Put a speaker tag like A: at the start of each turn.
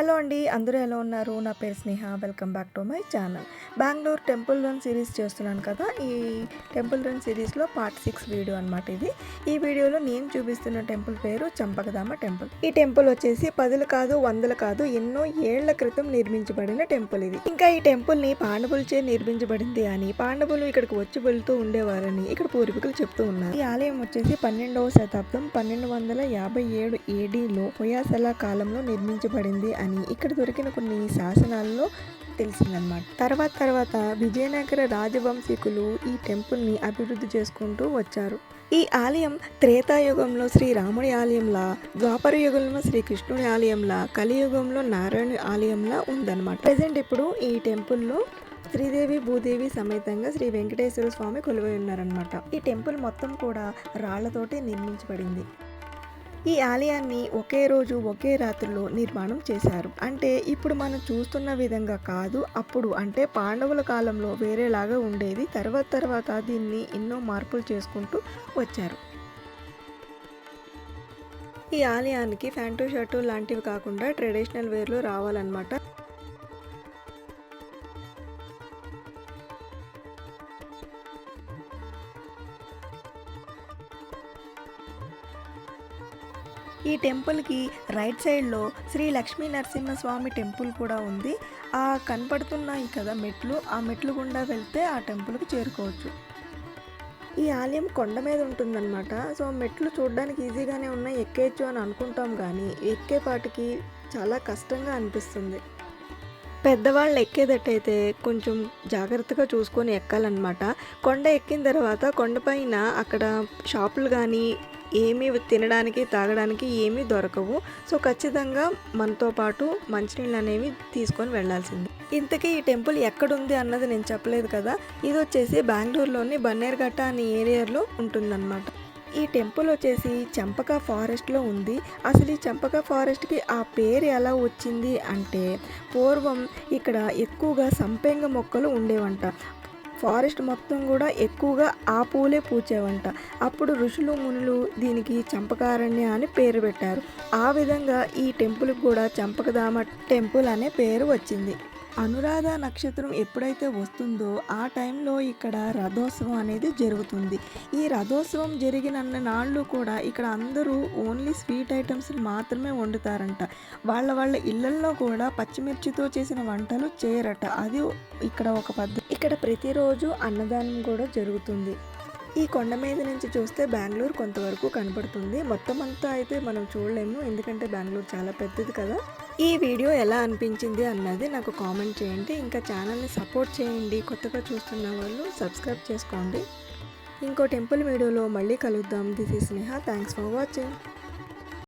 A: Hello అండి అందరూ ఎలా ఉన్నారు? నా పేరు Sneha. Welcome back to my channel. Bengaluru temple run series చేస్తున్నాను కదా ఈ టెంపుల్ రన్ సిరీస్లో పార్ట్ సిక్స్ వీడియో అనమాట ఇది. ఈ వీడియోలో నేను చూపిస్తున్న టెంపుల్ పేరు చంపకదామ టెంపుల్. ఈ టెంపుల్ వచ్చేసి పదులు కాదు వందలు కాదు ఎన్నో ఏళ్ళ క్రితం నిర్మించబడిన టెంపుల్ ఇది. ఇంకా ఈ టెంపుల్ని పాండవులచే నిర్మించబడింది అని పాండవులు ఇక్కడికి వచ్చి వెళ్తూ ఉండేవారని ఇక్కడ పూర్వీకులు చెప్తూ ఉన్నారు. ఈ ఆలయం వచ్చేసి పన్నెండవ శతాబ్దం పన్నెండు వందల యాభై ఏడు ఏడీలో హొయాసల కాలంలో నిర్మించబడింది అని ఇక్కడ దొరికిన కొన్ని శాసనాల్లో తెలిసిందనమాట తర్వాత తర్వాత విజయనగర రాజవంశీకులు ఈ టెంపుల్ని అభివృద్ధి చేసుకుంటూ వచ్చారు. ఈ ఆలయం త్రేతాయుగంలో శ్రీ రాముడి ఆలయంలా ద్వాపర యుగంలో శ్రీకృష్ణుడి ఆలయంలా కలియుగంలో నారాయణ ఆలయంలా ఉందన్నమాట. ప్రజెంట్ ఇప్పుడు ఈ టెంపుల్లో శ్రీదేవి భూదేవి సమేతంగా శ్రీ వెంకటేశ్వర స్వామి కొలువై ఉన్నారనమాట ఈ టెంపుల్ మొత్తం కూడా రాళ్ళతోటి నిర్మించబడింది. ఈ ఆలయాన్ని ఒకే రోజు ఒకే రాత్రిలో నిర్మాణం చేశారు. అంటే ఇప్పుడు మనం చూస్తున్న విధంగా కాదు. అప్పుడు అంటే పాండవుల కాలంలో వేరేలాగా ఉండేది. తర్వాత తర్వాత దీన్ని ఎన్నో మార్పులు చేసుకుంటూ వచ్చారు. ఈ ఆలయానికి ఫ్యాంటూ షర్టు లాంటివి కాకుండా ట్రెడిషనల్ వేర్లో రావాలన్నమాట. ఈ టెంపుల్కి రైట్ సైడ్లో శ్రీ లక్ష్మీ నరసింహస్వామి టెంపుల్ కూడా ఉంది. ఆ కనపడుతున్నాయి కదా మెట్లు. ఆ మెట్లు గుండా వెళ్తే ఆ టెంపుల్కి చేరుకోవచ్చు. ఈ ఆలయం కొండ మీద ఉంటుందన్నమాట. సో మెట్లు చూడడానికి ఈజీగానే ఉన్నాయి. ఎక్కేయచ్చు అని అనుకుంటాం కానీ ఎక్కేపాటికి చాలా కష్టంగా అనిపిస్తుంది. పెద్దవాళ్ళు ఎక్కేటట్టయితే కొంచెం జాగ్రత్తగా చూసుకొని ఎక్కాలన్నమాట. కొండ ఎక్కిన తర్వాత కొండపైన అక్కడ షాపులు కానీ ఏమీ తినడానికి తాగడానికి ఏమీ దొరకవు. సో ఖచ్చితంగా మనతో పాటు మంచినీళ్ళు అనేవి తీసుకొని వెళ్ళాల్సింది. ఇంతకీ ఈ టెంపుల్ ఎక్కడుంది అన్నది నేను చెప్పలేదు కదా. ఇది వచ్చేసి బెంగళూరులోని బన్నేర్ఘట్ట అనే ఏరియాలో ఉంటుందన్నమాట. ఈ టెంపుల్ వచ్చేసి చెంపక ఫారెస్ట్లో ఉంది. అసలు ఈ చంపక ఫారెస్ట్కి ఆ పేరు ఎలా వచ్చింది అంటే పూర్వం ఇక్కడ ఎక్కువగా సంపెంగ మొక్కలు ఉండేవంట. ఫారెస్ట్ మొత్తం కూడా ఎక్కువగా ఆ పూలే పూచేవంట. అప్పుడు ఋషులు మునులు దీనికి చంపకారణ్య అని పేరు పెట్టారు. ఆ విధంగా ఈ టెంపుల్కి కూడా చంపకదామ టెంపుల్ అనే పేరు వచ్చింది. అనురాధ నక్షత్రం ఎప్పుడైతే వస్తుందో ఆ టైంలో ఇక్కడ రథోత్సవం అనేది జరుగుతుంది. ఈ రథోత్సవం జరిగిన నాళ్ళు కూడా ఇక్కడ అందరూ ఓన్లీ స్వీట్ ఐటమ్స్ మాత్రమే వండుతారంట. వాళ్ళ వాళ్ళ ఇళ్ళల్లో కూడా పచ్చిమిర్చితో చేసిన వంటలు చేయరట. అది ఇక్కడ ఒక పద్ధతి ఇక్కడ ప్రతిరోజు అన్నదానం కూడా జరుగుతుంది. ఈ కొండ మీద నుంచి చూస్తే బెంగళూరు కొంతవరకు కనపడుతుంది. మొత్తం అంతా అయితే మనం చూడలేము ఎందుకంటే బెంగళూరు చాలా పెద్దది కదా. ఈ వీడియో ఎలా అనిపించింది అన్నది నాకు కామెంట్ చేయండి. ఇంకా ఛానల్ని సపోర్ట్ చేయండి. కొత్తగా చూస్తున్న వాళ్ళు సబ్స్క్రైబ్ చేసుకోండి. ఇంకో టెంపుల్ వీడియోలో మళ్ళీ కలుద్దాం. దిస్ ఈ స్నేహ. Thanks for watching.